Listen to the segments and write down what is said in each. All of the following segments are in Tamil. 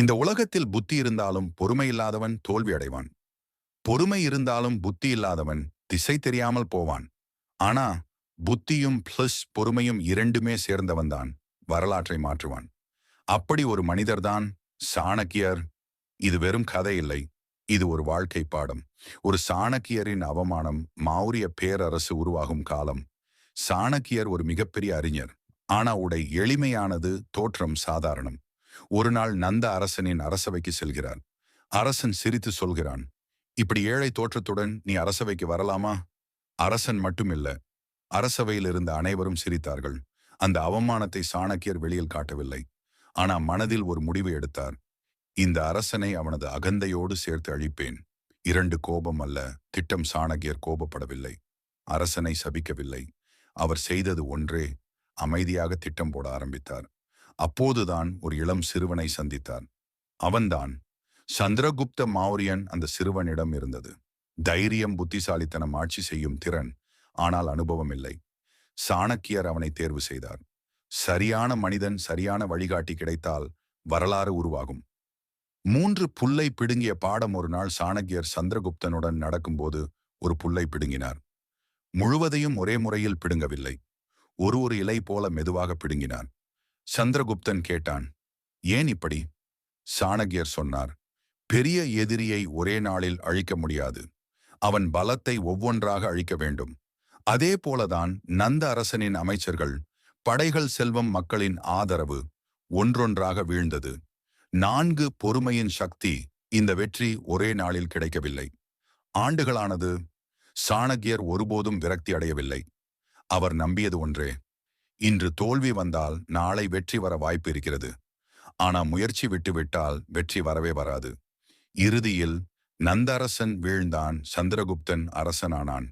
இந்த உலகத்தில் புத்தி இருந்தாலும் பொறுமை இல்லாதவன் தோல்வி அடைவான். பொறுமை இருந்தாலும் புத்தி இல்லாதவன் திசை தெரியாமல் போவான். ஆனா புத்தியும் பிளஸ் பொறுமையும் இரண்டுமே சேர்ந்தவன்தான் வரலாற்றை மாற்றுவான். அப்படி ஒரு மனிதர்தான் சாணக்கியர். இது வெறும் கதை இல்லை. இது ஒரு வாழ்க்கை பாடம். ஒரு சாணக்கியரின் அவமானம் மௌரிய பேரரசு உருவாகும் காலம். சாணக்கியர் ஒரு மிகப்பெரிய அறிஞர். ஆனா உடை எளிமையானது தோற்றம் சாதாரணம். ஒரு நாள் நந்த அரசனின் அரசவைக்கு செல்கிறார் அரசன் சிரித்து சொல்கிறான் இப்படி ஏழை தோற்றத்துடன் நீ அரசவைக்கு வரலாமா? அரசன் மட்டுமில்ல. அரசவையில் இருந்த அனைவரும் சிரித்தார்கள். அந்த அவமானத்தை சாணக்கியர் வெளியில் காட்டவில்லை. ஆனா மனதில் ஒரு முடிவு எடுத்தார். இந்த அரசனை அவனது அகந்தையோடு சேர்த்து அழிப்பேன். இரண்டு கோபம் அல்ல திட்டம் சாணக்கியர் கோபப்படவில்லை. அரசனை சபிக்கவில்லை. அவர் செய்தது ஒன்றே அமைதியாக திட்டம் போட ஆரம்பித்தார். அப்போதுதான் ஒரு இளம் சிறுவனை சந்தித்தான். அவன்தான் சந்திரகுப்த மௌரியன் அந்த சிறுவனிடம் இருந்தது. தைரியம் புத்திசாலித்தனம் ஆட்சி செய்யும் திறன் ஆனால் அனுபவம் இல்லை. சாணக்கியர் அவனை தேர்வு செய்தார். சரியான மனிதன் சரியான வழிகாட்டி கிடைத்தால் வரலாறு உருவாகும். மூன்று புல்லை பிடுங்கிய பாடம் ஒரு நாள் சாணக்கியர் சந்திரகுப்தனுடன் நடக்கும்போது ஒரு புல்லை பிடுங்கினார். முழுவதையும் ஒரே முறையில் பிடுங்கவில்லை. ஒரு ஒரு இலை போல மெதுவாக பிடுங்கினார். சந்திரகுப்தன் கேட்டான் ஏன் இப்படி? சாணக்கியர் சொன்னார் பெரிய எதிரியை ஒரே நாளில் அழிக்க முடியாது. அவன் பலத்தை ஒவ்வொன்றாக அழிக்க வேண்டும். அதே போலதான் நந்த அரசனின் அமைச்சர்கள் படைகள் செல்வம் மக்களின் ஆதரவு ஒன்றொன்றாக வீழ்ந்தது. நான்கு பொறுமையின் சக்தி இந்த வெற்றி ஒரே நாளில் கிடைக்கவில்லை. ஆண்டுகளானது. சாணக்கியர் ஒருபோதும் விரக்தி அடையவில்லை. அவர் நம்பியது ஒன்றே இன்று தோல்வி வந்தால் நாளை வெற்றி வர வாய்ப்பு இருக்கிறது. ஆனா முயற்சி விட்டுவிட்டால் வெற்றி வரவே வராது. இறுதியில் நந்தரசன் வீழ்ந்தான் சந்திரகுப்தன் அரசனானான்.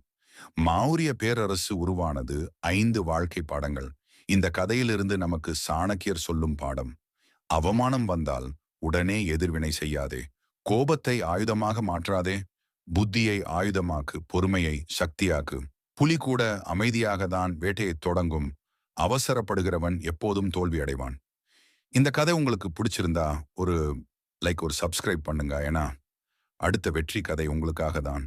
மௌரிய பேரரசு உருவானது ஐந்து வாழ்க்கை பாடங்கள். இந்த கதையிலிருந்து நமக்கு சாணக்கியர் சொல்லும் பாடம். அவமானம் வந்தால் உடனே எதிர்வினை செய்யாதே. கோபத்தை ஆயுதமாக மாற்றாதே. புத்தியை ஆயுதமாக்கு பொறுமையை சக்தியாக்கு. புலி கூட அமைதியாக தான் வேட்டையை தொடங்கும். அவசரப்படுகிறவன் எப்போதும் தோல்வி அடைவான் இந்த கதை உங்களுக்கு பிடிச்சிருந்தா ஒரு லைக் ஒரு சப்ஸ்கிரைப் பண்ணுங்க. ஏன்னா அடுத்த வெற்றி கதை உங்களுக்காக தான்